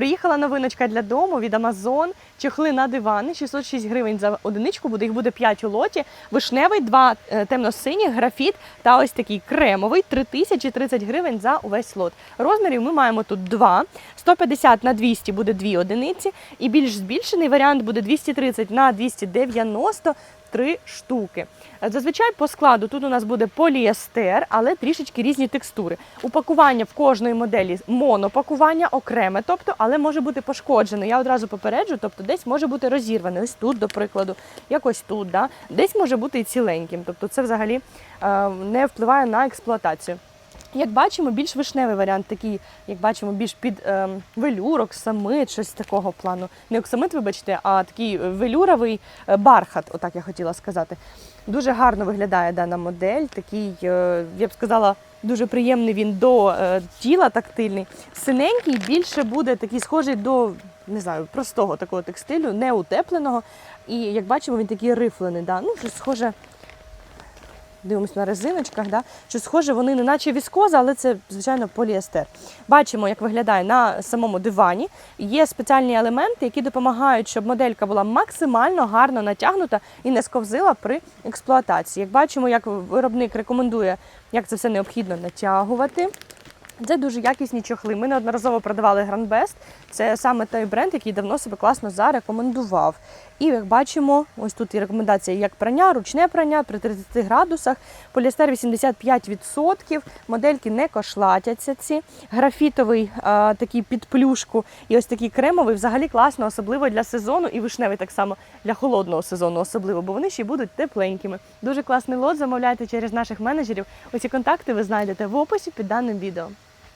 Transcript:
Приїхала новиночка для дому від Amazon. Чехли на дивани, 606 гривень за одиничку буде, їх буде 5 у лоті. Вишневий, два е, темно-синіх, графіт та ось такий кремовий, 3030 гривень за увесь лот. Розмірів ми маємо тут два. 150 на 200 буде дві одиниці, і більш збільшений варіант буде 230 на 290 три штуки. Е, Зазвичай по складу тут у нас буде поліестер, але трішечки різні текстури. Упакування в кожної моделі монопакування окреме, тобто, але може бути пошкоджене. Я одразу попереджу, тобто десь може бути розірване. Ось тут, до прикладу, якось тут, да? десь може бути і ціленьким. Тобто це взагалі е, не впливає на експлуатацію. Як бачимо, більш вишневий варіант, такий, як бачимо, більш під е, велюр, оксамит, щось такого плану. Не оксамит, вибачте, а такий велюровий е, бархат, отак я хотіла сказати. Дуже гарно виглядає дана модель. Такий, е, я б сказала, дуже приємний він до е, тіла тактильний. Синенький більше буде такий схожий до не знаю, простого такого текстилю, не утепленого. І як бачимо, він такий рифлений. Да? Ну, щось схоже. Дивимось на резиночках, да? що схоже, вони не наче віскоза, але це, звичайно, поліестер. Бачимо, як виглядає на самому дивані. Є спеціальні елементи, які допомагають, щоб моделька була максимально гарно натягнута і не сковзила при експлуатації. Як бачимо, як виробник рекомендує, як це все необхідно натягувати. Це дуже якісні чохли. Ми неодноразово продавали Best. Це саме той бренд, який давно себе класно зарекомендував. І як бачимо, ось тут і рекомендація як прання, ручне прання при 30 градусах, поліестер 85%, модельки не кошлатяться ці. Графітовий а, такий під плюшку і ось такий кремовий взагалі класно, особливо для сезону, і вишневий так само для холодного сезону, особливо, бо вони ще будуть тепленькими. Дуже класний лот. Замовляйте через наших менеджерів. Усі контакти ви знайдете в описі під даним відео.